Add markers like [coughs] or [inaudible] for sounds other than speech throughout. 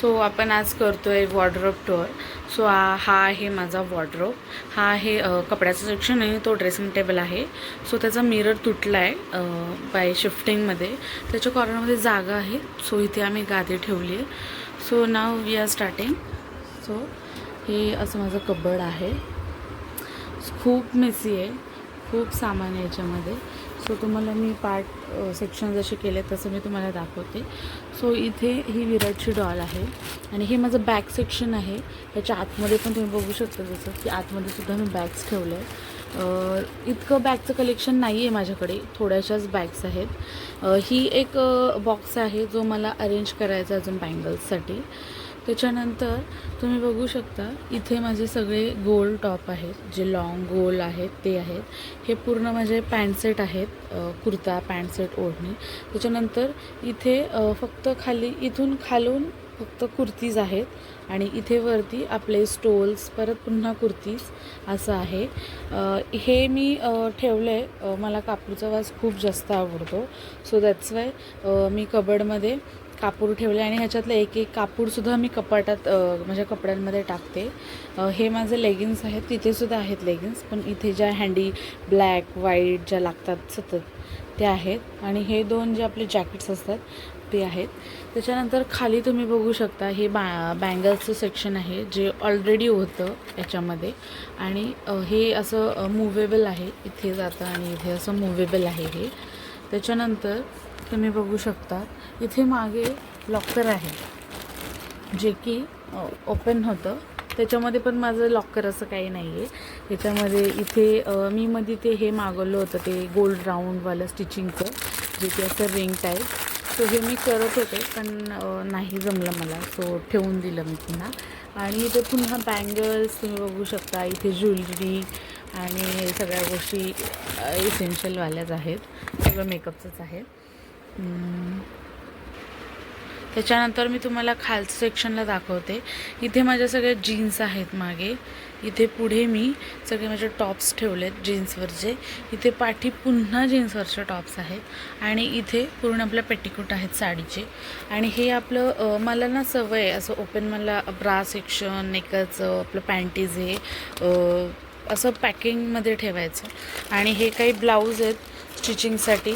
So आपण आज करतो आहे वॉर्ड्रोप टूर सो हा हा आहे माझा वॉर्ड्रोप हा आहे कपड्याचं सेक्शन आहे तो ड्रेसिंग टेबल आहे. सो त्याचा मिरर तुटला आहे बाय शिफ्टिंगमध्ये त्याच्या कॉर्नरमध्ये जागा आहे. सो इथे आम्ही गादी ठेवली आहे. सो नाव वी आर स्टार्टिंग सो हे असं माझं कबड आहे. खूप मेसी आहे. खूप सामान आहे याच्यामध्ये. सो तुम्हाला मी पार्ट सेक्शन जसे केले तसं मी तुम्हाला दाखवते. सो इथे ही विराटची डॉल आहे आणि हे माझं बॅक सेक्शन आहे. त्याच्या आतमध्ये पण तुम्ही बघू शकता जसं की आतमध्ये सुद्धा मी बॅग्स ठेवले आहेत इतकं बॅगचं कलेक्शन नाही आहे माझ्याकडे. थोड्याशाच बॅग्स आहेत. ही एक बॉक्स आहे जो मला अरेंज करायचा अजून बँगल्ससाठी त्याच्यानंतर तुम्ही बघू शकता इथे माझे सगळे गोल टॉप आहेत जे लॉंग गोल आहेत ते आहेत. हे पूर्ण माझे पॅन्ट सेट आहेत कुर्ता पॅन्ट सेट ओढणी. त्याच्यानंतर इथे फक्त खाली इथून खालून फक्त कुर्तीज आहेत आणि इथे वरती आपले स्टोल्स परत पुन्हा कुर्तीज असं आहे. हे मी ठेवलं आहे मला कापूरचा वास खूप जास्त आवडतो. सो दॅट्स वाय मी कबडमध्ये कापूर ठेवले आणि ह्याच्यातलं एक एक कापूरसुद्धा मी कपाटात माझ्या कपड्यांमध्ये टाकते. हे माझे लेगिन्स आहेत तिथेसुद्धा आहेत लेगिन्स पण इथे ज्या हँडी ब्लॅक व्हाईट ज्या लागतात सतत त्या आहेत. आणि हे दोन जे आपले जॅकेट्स असतात ते आहेत. त्याच्यानंतर खाली तुम्ही बघू शकता हे बा बँगल्सचं सेक्शन आहे जे ऑलरेडी होतं याच्यामध्ये. आणि हे असं मुवेबल आहे इथे जातं आणि इथे असं मुवेबल आहे हे. त्याच्यानंतर तुम्ही बघू शकता इथे मागे लॉकर आहे. जे की ओपन होतं. त्याच्यामध्ये पण माझं लॉकर असं काही नाही आहे त्याच्यामध्ये इथे मी मध्ये ते हे मागवलं होतं ते गोल्ड राऊंडवालं स्टिचिंगचं जे की असं रिंग टाईप सो हे मी करत होते पण नाही जमलं मला. सो ठेवून दिलं मी पुन्हा. आणि इथे पुन्हा बँगल्स तुम्ही बघू शकता इथे ज्वेलरी आणि सगळ्या गोष्टी इसेन्शियलवाल्याच आहेत. सगळं मेकअपचंच आहे. त्याच्यानंतर मी तुम्हाला खालच्या सेक्शनला दाखवते. इथे माझ्या सगळ्या जीन्स आहेत मागे. इथे पुढे मी सगळे माझे टॉप्स ठेवलेत जीन्सवरचे इथे पाठी पुन्हा जीन्सवरचे टॉप्स आहेत. आणि इथे पूर्ण आपल्या पेटिकोट आहेत साडीचे. आणि हे आपलं मला ना सवय आहे. असं ओपन मला ब्रा सेक्शन नेकरचं आपलं पॅन्टीज हे असं पॅकिंगमध्ये ठेवायचं. आणि हे काही ब्लाऊज आहेत स्टिचिंगसाठी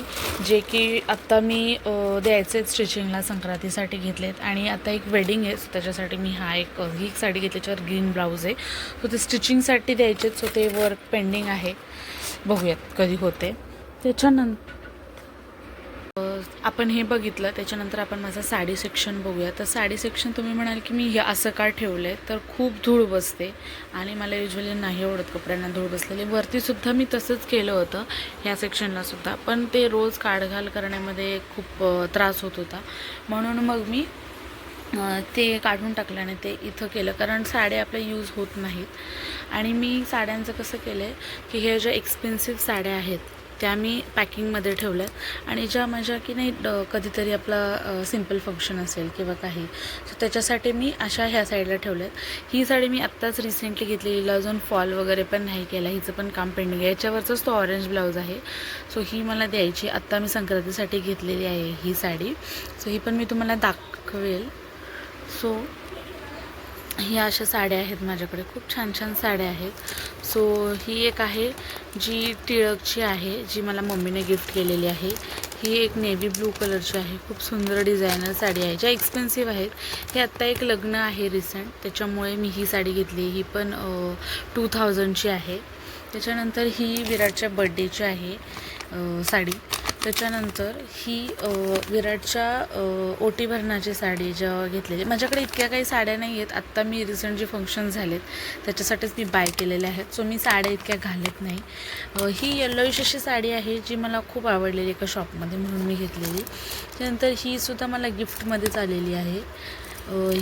जे की आत्ता मी द्यायचे आहेत स्टिचिंगला संक्रांतीसाठी घेतलेत. आणि आता एक वेडिंग आहे सो त्याच्यासाठी मी हा एक ही एक साडी घेतली त्याच्यावर ग्रीन ब्लाऊज आहे. सो ते स्टिचिंगसाठी द्यायचे सो ते वर्क पेंडिंग आहे. बघूयात कधी होते. त्याच्यानंतर आपण हे बघितलं त्याच्यानंतर आपण माझं साडी सेक्शन बघूया. तर साडी सेक्शन तुम्ही म्हणाल की मी हे असं का ठेवलं आहे तर खूप धूळ बसते आणि मला युजली नाही आवडत कपड्यांना धूळ बसलेली. वरतीसुद्धा मी तसंच केलं होतं ह्या सेक्शनलासुद्धा पण ते रोज काढघाल करण्यामध्ये खूप त्रास होत होता. म्हणून मग मी ते काढून टाकलं आणि ते इथं केलं. कारण साड्या आपल्या यूज होत नाहीत. आणि मी साड्यांचं कसं केलं आहे की हे ज्या एक्सपेन्सिव्ह साड्या आहेत त्या मी पॅकिंगमध्ये ठेवल्यात आणि ज्या माझ्या की नाही कधीतरी आपला सिंपल फंक्शन असेल किंवा काही सो त्याच्यासाठी मी अशा ह्या साईडला ठेवल्यात. ही साडी मी आत्ताच रिसेंटली घेतलेली अजून फॉल वगैरे पण नाही केला हिचं पण काम पेंडिंग आहे. याच्यावरचाच तो ऑरेंज ब्लाऊज आहे. सो ही मला द्यायची. आत्ता मी संक्रांतीसाठी घेतलेली आहे ही साडी. सो ही पण मी तुम्हाला दाखवेल. सो ह्या अशा साड्या आहेत माझ्याकडे. खूप छान छान साड्या आहेत. सो ही एक आहे जी टिळकची आहे जी मला मम्मीने गिफ्ट केलेली आहे. ही एक नेव्ही ब्लू कलरची आहे. खूप सुंदर डिझायनर साडी आहे. ज्या एक्सपेन्सिव्ह आहेत. हे आत्ता एक लग्न आहे रिसेंट त्याच्यामुळे मी ही साडी घेतली. ही पण टू थाउजंडची आहे. त्याच्यानंतर ही विराटच्या बड्डेची आहे साडी. त्याच्यानंतर ही विराटच्या ओटी भरणाची साडी जेव्हा घेतलेली माझ्याकडे इतक्या काही साड्या नाही आहेत. आत्ता मी रिसेंट जे फंक्शन झालेत त्याच्यासाठीच मी बाय केलेल्या आहेत. सो मी साड्या इतक्या घालत नाही. ही येल्लोइश अशी साडी आहे जी मला खूप आवडलेली एका शॉपमध्ये म्हणून मी घेतलेली. त्यानंतर ही सुद्धा मला गिफ्टमध्येच आलेली आहे.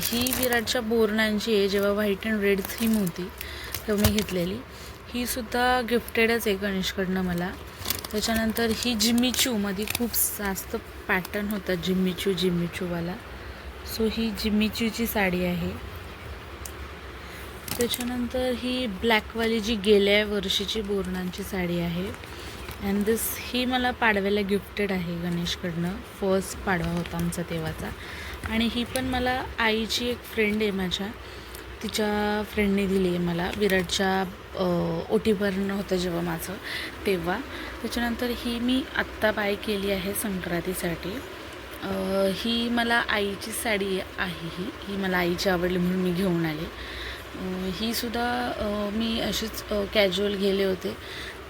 ही विराटच्या बोरणांची आहे जेव्हा व्हाईट अँड रेड थीम होती तेव्हा मी घेतलेली. ही सुद्धा गिफ्टेडच आहे गणेशकडनं मला. त्याच्यानंतर ही जिम्मीचूमध्ये खूप जास्त पॅटर्न होता जिम्मीचू जिम्मीचूवाला. सो ही जिम्मीचूची साडी आहे. त्याच्यानंतर ही ब्लॅकवाली जी गेल्या वर्षीची बोरणांची साडी आहे. अँड दिस ही मला पाडव्याला गिफ्टेड आहे गणेशकडनं. फर्स्ट पाडवा होता आमचा तेव्हाचा. आणि ही पण मला आईची एक फ्रेंड आहे माझ्या. तिच्या फ्रेंडने दिली आहे मला. विराटच्या ओटीभरण होतं जेव्हा माझं तेव्हा. त्याच्यानंतर ही मी आत्ता बाय केली आहे संक्रांतीसाठी. ही मला आईची साडी आहे ही. ही मला आईची आवडली म्हणून मी घेऊन आले. ही सुद्धा मी अशीच कॅज्युअल गेले होते.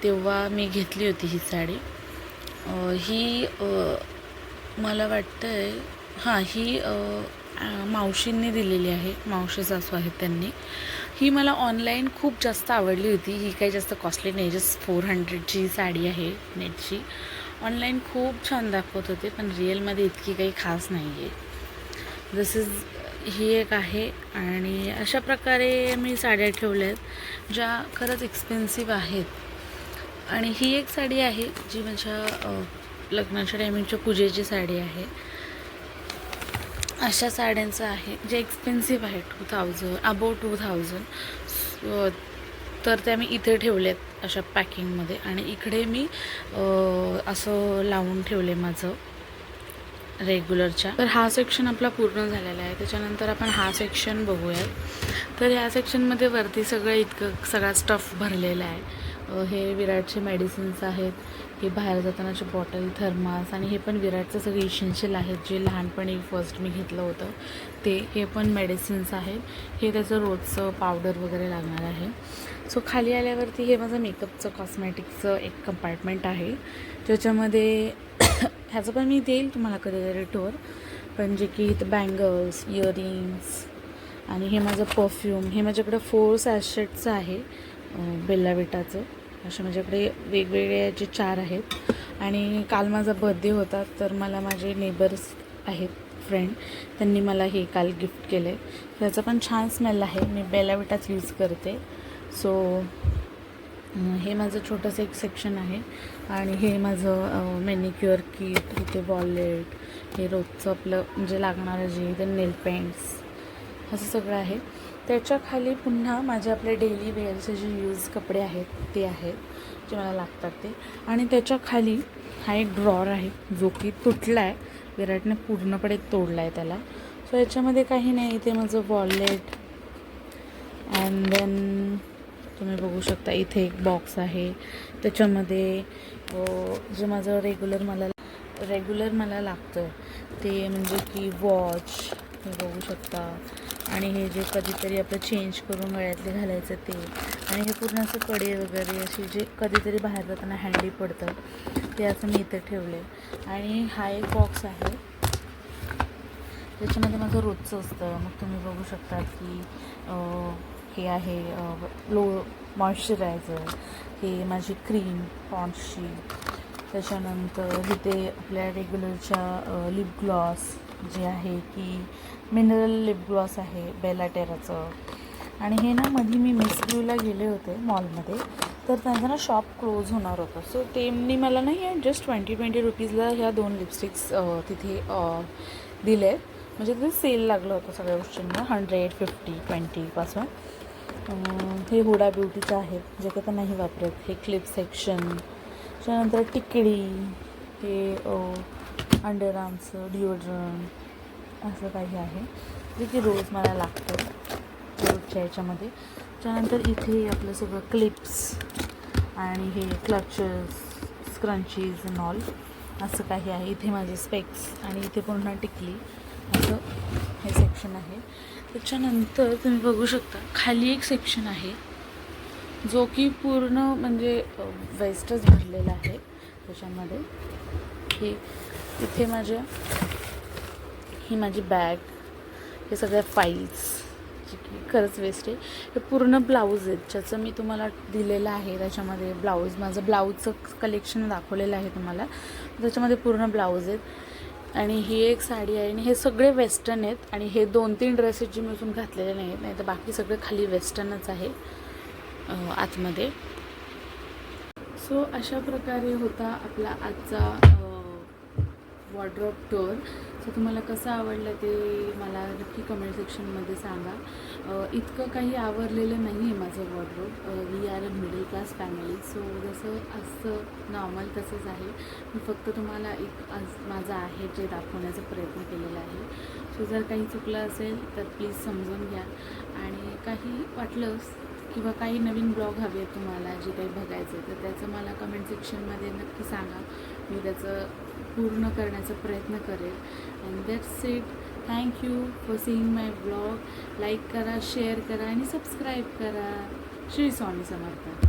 तेव्हा मी घेतली होती ही साडी. ही मला वाटतं आहे हां ही मावशींनी दिलेली आहे मावशी सासू आहेत त्यांनी. ही मला ऑनलाईन खूप जास्त आवडली होती. ही काही जास्त कॉस्टली नाही जस्ट फोर हंड्रेडची साडी आहे नेटची ऑनलाईन खूप छान दाखवत होते पण रिअलमध्ये इतकी काही खास नाही आहे दिस इज ही एक आहे आणि अशा प्रकारे मी साड्या ठेवल्या आहेत ज्या खरंच एक्सपेन्सिव्ह आहेत. आणि ही एक साडी आहे जी माझ्या लग्नाच्या टायमिंगच्या पूजेची साडी आहे. अशा साड्यांचं आहे जे एक्सपेन्सिव्ह आहे two thousand above two thousand तर त्या मी इथे ठेवल्यात अशा पॅकिंगमध्ये आणि इकडे मी असं लावून ठेवले माझं रेग्युलरच्या तर हा सेक्शन आपला पूर्ण झालेला आहे. त्याच्यानंतर आपण हा सेक्शन बघूयात. तर ह्या सेक्शनमध्ये वरती सगळं इतकं सगळा स्टफ भरलेला आहे. हे विराटचे मेडिसिन्स आहेत हे बाहेर जातानाचे बॉटल थर्मास आणि हे पण विराटचं सगळे इशेन्शियल आहेत जे लहानपणी फर्स्ट मी घेतलं होतं. ते हे पण मेडिसिन्स आहेत. हे त्याचं रोजचं पावडर वगैरे लागणार आहे. सो खाली आल्यावरती हे माझं मेकअपचं कॉस्मॅटिकचं एक कंपार्टमेंट आहे. ज्याच्यामध्ये [coughs] ह्याचं पण मी देईल तुम्हाला कधीतरी टूर पण जे की इथं बँगल्स इयरिंग्स आणि हे माझं परफ्यूम हे माझ्याकडं फोर सॅशेटचं आहे. बेल्ला विटाचं असे म्हणजे माझ्याकडे वेगवेगळे जे चार आहेत. आणि काल माझा बर्थडे होता तर मला माझे नेबर्स आहेत फ्रेंड त्यांनी मला हे काल गिफ्ट केलं आहे त्याचा पण छान स्मेल आहे. मी बेला विटाच यूज करते सो हे माझं छोटंसं एक सेक्शन आहे. आणि हे माझं मेनिक्युअर किट इथे वॉलेट हे रोजचं आपलं म्हणजे लागणारं जे इथे नेल पेंट्स असं सगळं आहे. त्याच्याखाली पुन्हा माझे आपले डेली वेअरचे जे यूज कपडे आहेत ते आहेत जे मला लागतात ते. आणि त्याच्याखाली हा एक ड्रॉर आहे जो की तुटला आहे विराटने पूर्णपणे तोडला आहे त्याला. सो याच्यामध्ये काही नाही इथे माझं वॉलेट अँड देन तुम्ही बघू शकता इथे एक बॉक्स आहे. त्याच्यामध्ये जे माझं रेग्युलर मला रेग्युलर मला लागतं ते म्हणजे की वॉच तुम्ही बघू शकता. आणि हे जे कधीतरी आपलं चेंज करून गळ्यातले घालायचं ते. आणि हे पूर्ण असं कडे वगैरे असे जे कधीतरी बाहेर जाताना हँडी पडतं ते असं मी इथे ठेवले आणि हा एक बॉक्स आहे. त्याच्यामध्ये माझं रोजचं असतं. मग तुम्ही बघू शकता की हे आहे लो मॉइश्चरायझर हे माझी क्रीम पॉन्डशी त्याच्यानंतर इथे आपल्या रेग्युलरच्या लिप ग्लॉस जे आहे की मिनरल लिप ग्लॉस आहे बेला टेराचं आणि हे ना मध्ये मी मिस व्ह्यूला गेले होते मॉलमध्ये तर त्यांचं ना शॉप क्लोज होणार होतं. सो त्यांनी मला नाही जस्ट ट्वेंटी ट्वेंटी रुपीजला ह्या दोन लिपस्टिक्स तिथे दिले आहेत म्हणजे तिथे सेल लागलं होतं सगळ्या गोष्टींना. हंड्रेड फिफ्टी ट्वेंटीपासून हे हुडा ब्युटीचं आहे जे का तर नाही वापरत. हे क्लिप सेक्शन त्याच्यानंतर टिकडी. हे अंडर डिओड्रंट असं काही आहे जे की रोज मला लागतं रोजच्या याच्यामध्ये. त्याच्यानंतर इथे आपलं सगळं क्लिप्स आणि हे क्लचेस स्क्रंचीज अँड ऑल असं काही आहे. इथे माझे स्पेक्स आणि इथे पूर्ण टिकली असं हे सेक्शन आहे. त्याच्यानंतर तुम्ही बघू शकता खाली एक सेक्शन आहे जो की पूर्ण म्हणजे वेस्टच भरलेला आहे त्याच्यामध्ये. हे इथे माझ्या ही माझी बॅग हे सगळ्या फाईल्स जे की खरंच वेस्ट आहे. हे पूर्ण ब्लाऊज आहेत ज्याचं मी तुम्हाला दिलेलं आहे. त्याच्यामध्ये ब्लाऊज माझं ब्लाऊजचं कलेक्शन दाखवलेलं आहे तुम्हाला. त्याच्यामध्ये पूर्ण ब्लाऊज आहेत. आणि ही एक साडी आहे आणि हे सगळे वेस्टर्न आहेत. आणि हे दोन तीन ड्रेसेस जे मी अजून घातलेले नाही आहेत नाही तर बाकी सगळे खाली वेस्टर्नच आहे आतमध्ये. सो अशा प्रकारे होता आपला आजचा वॉर्ड्रॉप टूर सो तुम्हाला कसं आवडलं ते मला नक्की कमेंट सेक्शनमध्ये सांगा. इतकं काही आवरलेलं नाही आहे माझं wardrobe we are a middle class family so जसं असं नॉर्मल तसंच आहे. मी फक्त तुम्हाला एक आज माझं आहे जे दाखवण्याचा प्रयत्न केलेला आहे. सो जर काही चुकलं असेल तर प्लीज समजून घ्या. आणि काही वाटलंच किंवा काही नवीन ब्लॉग हवे आहेत तुम्हाला जे काही बघायचं आहे तर त्याचं मला कमेंट सेक्शनमध्ये नक्की सांगा. मी त्याचं पूर्ण करण्याचा प्रयत्न करेल. And that's it thank you for seeing my blog like करा शेअर करा आणि सबस्क्राईब करा. श्री स्वामी समर्थ.